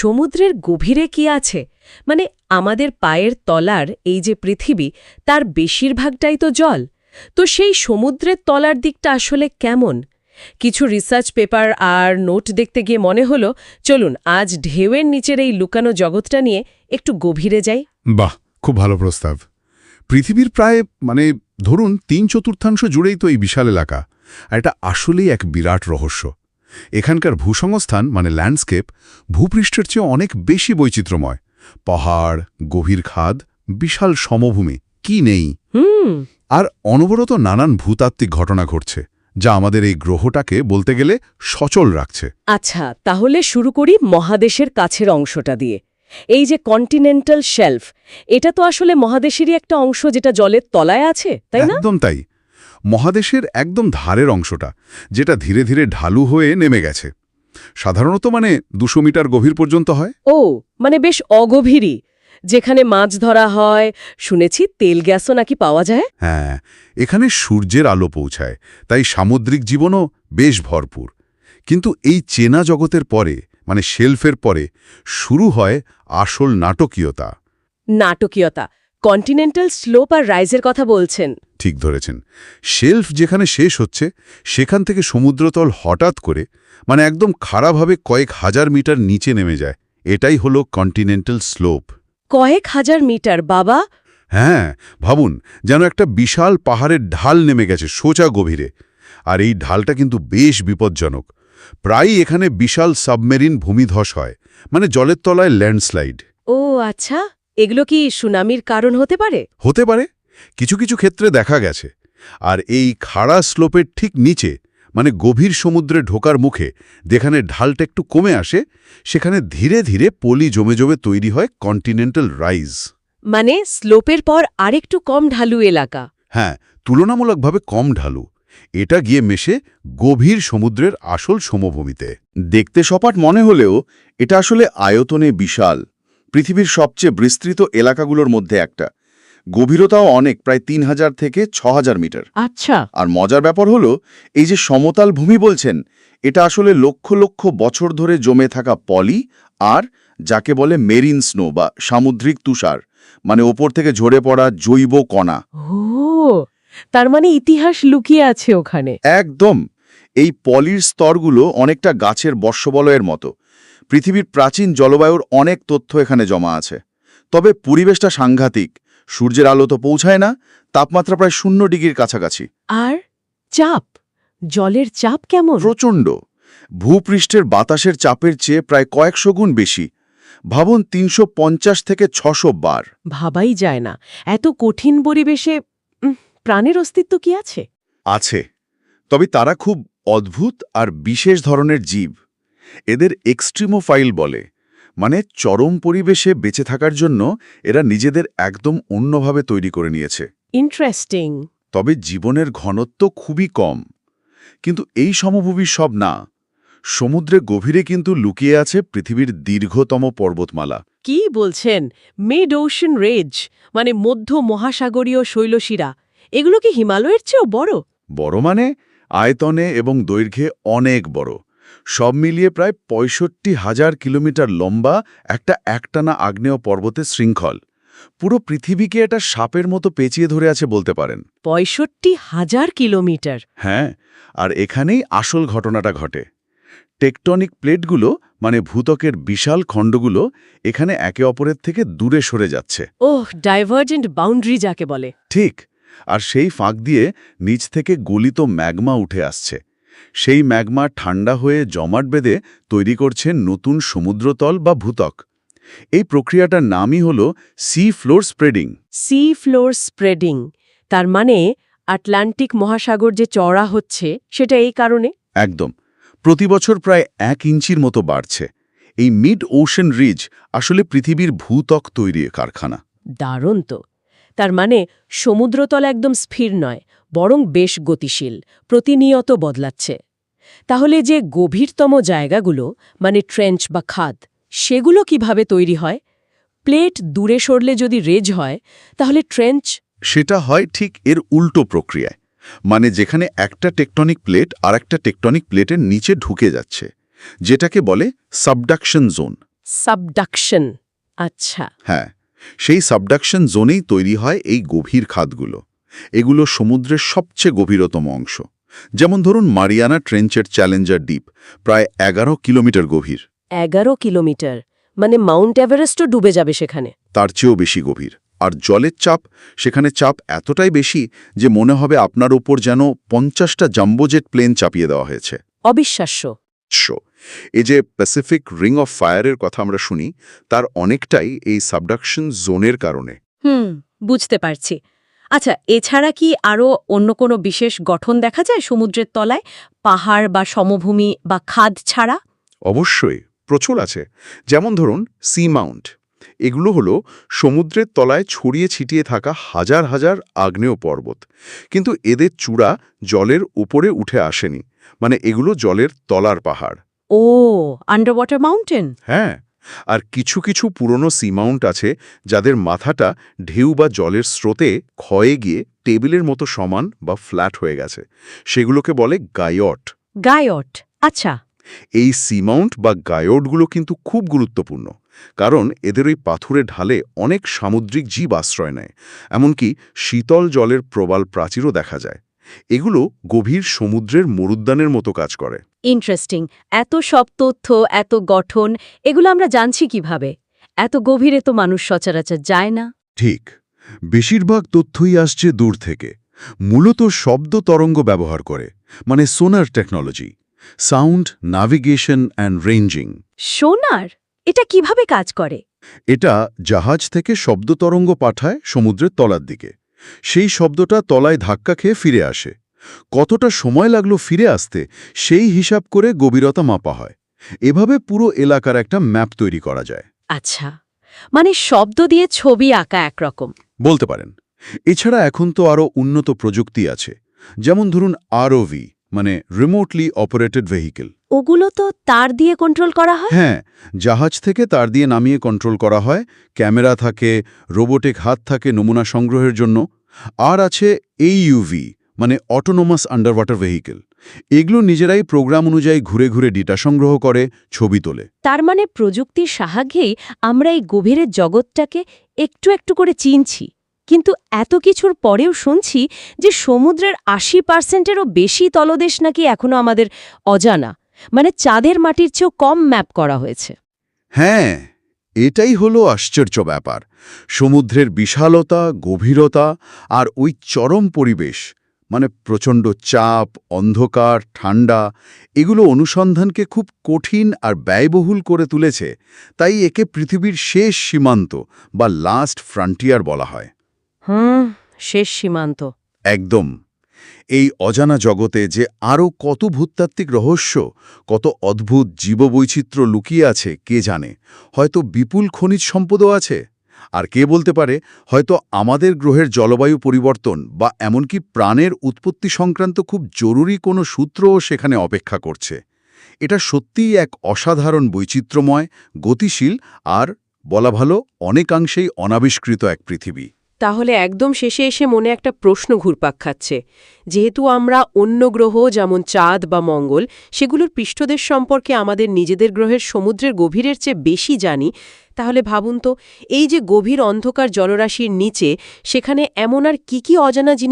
সমুদ্রের গভীরে কি আছে? মানে আমাদের পায়ের তলার এই যে পৃথিবী, তার বেশিরভাগটাই তো জল। তো সেই সমুদ্রের তলার দিকটা আসলে কেমন? কিছু রিসার্চ পেপার আর নোট দেখতে গিয়ে মনে হলো, চলুন আজ ঢেউয়ের নিচের এই লুকানো জগৎটা নিয়ে একটু গভীরে যাই। বাহ, খুব ভালো প্রস্তাব। পৃথিবীর প্রায় মানে ধরুন তিন চতুর্থাংশ জুড়েই তো এই বিশাল এলাকা, আর এটা আসলেই এক বিরাট রহস্য। এখানকার ভূসংস্থান মানে ল্যান্ডস্কেপ ভূপৃষ্ঠের চেয়ে অনেক বেশি বৈচিত্র্যময়। পাহাড় গভীর খাদ বিশাল সমভূমি কি নেই? হুম। আর অনবরত নানান ভূতাত্ত্বিক ঘটনা ঘটছে যা আমাদের এই গ্রহটাকে বলতে গেলে সচল রাখছে। আচ্ছা তাহলে শুরু করি মহাদেশের কাছের অংশটা দিয়ে। এই যে কন্টিনেন্টাল শেলফ এটা তো আসলে মহাদেশেরই একটা অংশ যেটা জলের তলায় আছে তাই না? একদম তাই। মহাদেশের একদম ধারের অংশটা যেটা ধীরে ধীরে ঢালু হয়ে নেমে গেছে। সাধারণত মানে দুশো মিটার গভীর পর্যন্ত হয়। ও মানে বেশ অগভীরই। যেখানে মাছ ধরা হয় শুনেছি তেল গ্যাসও নাকি পাওয়া যায়? হ্যাঁ এখানে সূর্যের আলো পৌঁছায় তাই সামুদ্রিক জীবনও বেশ ভরপুর। কিন্তু এই চেনা জগতের পরে মানে শেলফের পরে শুরু হয় আসল নাটকীয়তা। নাটকীয়তা। কন্টিনেন্টাল স্লোপ আর রাইজের কথা বলছেন। ঠিক ধরেছেন। শেলফ যেখানে শেষ হচ্ছে সেখান থেকে সমুদ্রতল হঠাৎ করে মানে একদম খাড়াভাবে কয়েক হাজার মিটার নিচে নেমে যায়। এটাই হলো কন্টিনেন্টাল স্লোপ কয়েক হাজার মিটার বাবা। হ্যাঁ ভাবুন যেন একটা বিশাল পাহাড়ের ঢাল নেমে গেছে সোজা গভীরে। আর এই ঢালটা কিন্তু বেশ বিপজ্জনক। প্রায়ই এখানে বিশাল সাবমেরিন ভূমিধস হয় মানে জলের তলায় ল্যান্ডস্লাইড। ও আচ্ছা। এগুলো কি সুনামির কারণ হতে পারে? হতে পারে। কিছু কিছু ক্ষেত্রে দেখা গেছে। আর এই খাড়া স্লোপের ঠিক নিচে মানে গভীর সমুদ্রে ঢোকার মুখে যেখানে ঢালটা একটু কমে আসে সেখানে ধীরে ধীরে পলি জমে জমে তৈরি হয় কন্টিনেন্টাল রাইজ মানে স্লোপের পর আরেকটু কম ঢালু এলাকা। হ্যাঁ তুলনামূলকভাবে কম ঢালু। এটা গিয়ে মেশে গভীর সমুদ্রের আসল সমভূমিতে। দেখতে সপাট মনে হলেও এটা আসলে আয়তনে বিশাল। পৃথিবীর সবচেয়ে বিস্তৃত এলাকাগুলোর মধ্যে একটা। গভীরতাও অনেক প্রায় তিন হাজার থেকে ছ হাজার মিটার। আচ্ছা। আর মজার ব্যাপার হলো এই যে সমতাল ভূমি বলছেন এটা আসলে লক্ষ লক্ষ বছর ধরে জমে থাকা পলি আর যাকে বলে মেরিন স্নো বা সামুদ্রিক তুষার মানে ওপর থেকে ঝরে পড়া জৈব কণা। তার মানে ইতিহাস লুকিয়ে আছে ওখানে। একদম। এই পলির স্তরগুলো অনেকটা গাছের বর্ষবলয়ের মতো। পৃথিবীর প্রাচীন জলবায়ুর অনেক তথ্য এখানে জমা আছে। তবে পরিবেশটা সাংঘাতিক। সূর্যের আলো তো পৌঁছায় না তাপমাত্রা প্রায় শূন্য ডিগ্রির কাছাকাছি। আর চাপ? জলের চাপ কেমন? প্রচণ্ড। ভূপৃষ্ঠের বাতাসের চাপের চেয়ে প্রায় কয়েকশো গুণ বেশি। ভাবুন তিনশো পঞ্চাশ থেকে ছশো বার। ভাবাই যায় না। এত কঠিন পরিবেশে প্রাণের অস্তিত্ব কি আছে? আছে। তবে তারা খুব অদ্ভুত আর বিশেষ ধরনের জীব। এদের এক্সট্রিমোফাইল বলে মানে চরম পরিবেশে বেঁচে থাকার জন্য এরা নিজেদের একদম অন্যভাবে তৈরি করে নিয়েছে। ইন্টারেস্টিং তবে জীবনের ঘনত্ব খুবই কম। কিন্তু এই সমভূমি সব না। সমুদ্রে গভীরে কিন্তু লুকিয়ে আছে পৃথিবীর দীর্ঘতম পর্বতমালা। কি বলছেন? মিড ওশন রেজ মানে মধ্য মহাসাগরীয় শৈলশিরা। এগুলো কি হিমালয়ের চেয়েও বড়? বড় মানে আয়তনে এবং দৈর্ঘ্যে অনেক বড়। সব মিলিয়ে প্রায় পঁয়ষট্টি হাজার কিলোমিটার লম্বা একটা একটানা আগ্নেয় পর্বতের শৃঙ্খল। পুরো পৃথিবীকে এটা সাপের মতো পেঁচিয়ে ধরে আছে বলতে পারেন। পঁয়ষট্টি হাজার কিলোমিটার। হ্যাঁ আর এখানেই আসল ঘটনাটা ঘটে। টেকটনিক প্লেটগুলো মানে ভূতকের বিশাল খণ্ডগুলো এখানে একে অপরের থেকে দূরে সরে যাচ্ছে। ওহ ডাইভার্জেন্ট বাউন্ডারি যাকে বলে। ঠিক আর সেই ফাঁক দিয়ে নিচ থেকে গলিত ম্যাগমা উঠে আসছে। সেই ম্যাগমা ঠান্ডা হয়ে জমাট বেঁধে তৈরি করছে নতুন সমুদ্রতল বা ভূতক এই প্রক্রিয়াটার নামই হল sea floor spreading. Sea floor spreading তার মানে আটলান্টিক মহাসাগর যে চড়া হচ্ছে সেটা এই কারণে? একদম। প্রতি বছর প্রায় এক ইঞ্চির মতো বাড়ছে। এই মিড ওশান রিজ আসলে পৃথিবীর ভূতক তৈরির কারখানা। দারুণ তো। তার মানে সমুদ্রতল একদম স্থির নয় বরং বেশ গতিশীল প্রতিনিয়ত বদলাচ্ছে। তাহলে যে গভীরতম জায়গাগুলো মানে ট্রেঞ্চ বা খাদ সেগুলো কীভাবে তৈরি হয়? প্লেট দূরে সরলে যদি রেজ হয় তাহলে ট্রেঞ্চ সেটা হয় ঠিক এর উল্টো প্রক্রিয়ায় মানে যেখানে একটা টেকটনিক প্লেট আর একটা টেকটনিক প্লেটের নিচে ঢুকে যাচ্ছে যেটাকে বলে সাবডাকশন জোন। সাবডাকশন আচ্ছা। হ্যাঁ সেই সাবডাকশন জোনেই তৈরি হয় এই গভীর খাতগুলো এগুলো সমুদ্রের সবচেয়ে গভীরতম অংশ। যেমন ধরুন মারিয়ানা ট্রেঞ্চের চ্যালেঞ্জার দ্বীপ প্রায় এগারো কিলোমিটার গভীর। এগারো কিলোমিটার? মানে মাউন্ট এভারেস্টও ডুবে যাবে সেখানে। তার চেয়েও বেশি গভীর। আর জলের চাপ সেখানে চাপ এতটাই বেশি যে মনে হবে আপনার ওপর যেন পঞ্চাশটা জাম্বোজেট প্লেন চাপিয়ে দেওয়া হয়েছে। অবিশ্বাস্য। এই যে প্যাসিফিক রিং অফ ফায়ারের কথা আমরা শুনি তার অনেকটাই এই সাবডাকশন জোনের কারণে। হুম বুঝতে পারছি। আচ্ছা এছাড়া কি আরও অন্য কোনো বিশেষ গঠন দেখা যায় সমুদ্রের তলায়? পাহাড় বা সমভূমি বা খাদ ছাড়া? অবশ্যই প্রচুর আছে। যেমন ধরুন সি মাউন্ট। এগুলো হলো সমুদ্রের তলায় ছড়িয়ে ছিটিয়ে থাকা হাজার হাজার আগ্নেয় পর্বত। কিন্তু এদের চূড়া জলের উপরে উঠে আসেনি। মানে এগুলো জলের তলার পাহাড়। ও আন্ডার ওয়াটার মাউন্টেন হ্যাঁ। আর কিছু কিছু পুরনো সিমাউন্ট আছে যাদের মাথাটা ঢেউ বা জলের স্রোতে ক্ষয়ে গিয়ে টেবিলের মতো সমান বা ফ্ল্যাট হয়ে গেছে। সেগুলোকে বলে গায়ট গায়ট আচ্ছা। এই সিমাউন্ট বা গায়টগুলো কিন্তু খুব গুরুত্বপূর্ণ কারণ এদের ওই পাথুরে ঢালে অনেক সামুদ্রিক জীব আশ্রয় নেয় এমনকি শীতল জলের প্রবাল প্রাচীরও দেখা যায়। এগুলো গভীর সমুদ্রের মরুদ্যানের মতো কাজ করে। ইন্টারেস্টিং এত সব তথ্য এত গঠন এগুলো আমরা জানছি কীভাবে? এত গভীরে তো মানুষ সচরাচর যায় না। ঠিক। বেশিরভাগ তথ্যই আসছে দূর থেকে। মূলত শব্দ তরঙ্গ ব্যবহার করে মানে sonar technology sound navigation and ranging sonar? এটা কীভাবে কাজ করে? এটা জাহাজ থেকে শব্দ তরঙ্গ পাঠায় সমুদ্রের তলার দিকে। সেই শব্দটা তলায় ধাক্কা খেয়ে ফিরে আসে। কতটা সময় লাগল ফিরে আসতে সেই হিসাব করে গভীরতা মাপা হয়। এভাবে পুরো এলাকার একটা ম্যাপ তৈরি করা যায়। আচ্ছা মানে শব্দ দিয়ে ছবি আঁকা একরকম। বলতে পারেন। এছাড়া এখন তো আরও উন্নত প্রযুক্তি আছে। যেমন ধরুন আরওভি মানে রিমোটলি অপারেটেড ভেহিকেল ওগুলো তো তার দিয়ে কন্ট্রোল করা হয়? হ্যাঁ জাহাজ থেকে তার দিয়ে নামিয়ে কন্ট্রোল করা হয় ক্যামেরা থাকে রোবোটিক হাত থাকে নমুনা সংগ্রহের জন্য আর আছে এইইউভি মানে অটোনোমাস আন্ডার ওয়াটার ভেহিকেল এগুলো নিজেরাই প্রোগ্রাম অনুযায়ী ঘুরে ঘুরে ডেটা সংগ্রহ করে ছবি তোলে। তার মানে প্রযুক্তির সাহায্যেই আমরা এই গভীরের জগৎটাকে একটু একটু করে চিনছি। কিন্তু এত কিছুর পরেও শুনছি যে সমুদ্রের আশি পার্সেন্টেরও বেশি তলদেশ নাকি এখনও আমাদের অজানা। মানে চাঁদের মাটির চেয়েও কম ম্যাপ করা হয়েছে। হ্যাঁ এটাই হলো আশ্চর্য ব্যাপার। সমুদ্রের বিশালতা গভীরতা আর ওই চরম পরিবেশ মানে প্রচণ্ড চাপ অন্ধকার ঠান্ডা এগুলো অনুসন্ধানকে খুব কঠিন আর ব্যয়বহুল করে তুলেছে তাই একে পৃথিবীর শেষ সীমান্ত বা লাস্ট ফ্রন্টিয়ার বলা হয়। হুম শেষ সীমান্ত। একদম। এই অজানা জগতে যে আরও কত ভূতাত্ত্বিক রহস্য, কত অদ্ভুত জীববৈচিত্র্য লুকিয়ে আছে, কে জানে? হয়তো বিপুল খনিজ সম্পদও আছে? আর কে বলতে পারে, হয়তো আমাদের গ্রহের জলবায়ু পরিবর্তন বা এমনকি প্রাণের উৎপত্তি সংক্রান্ত খুব জরুরি কোনো সূত্রও সেখানে অপেক্ষা করছে। এটা সত্যিই এক অসাধারণ বৈচিত্র্যময়, গতিশীল আর, বলা ভালো, অনেকাংশেই অনাবিষ্কৃত এক পৃথিবী। তাহলে একদম শেষে এসে মনে একটা প্রশ্ন ঘুরপাক খাচ্ছে। যেহেতু আমরা অন্য গ্রহ, যেমন চাঁদ বা মঙ্গল, সেগুলোর পৃষ্ঠদেশ সম্পর্কে আমাদের নিজেদের গ্রহের সমুদ্রের গভীরের চেয়ে বেশি জানি, তাহলে ভাবুন তো, এই যে গভীর অন্ধকার জলরাশির নিচে, সেখানে এমন আর কি কি অজানা জিনিস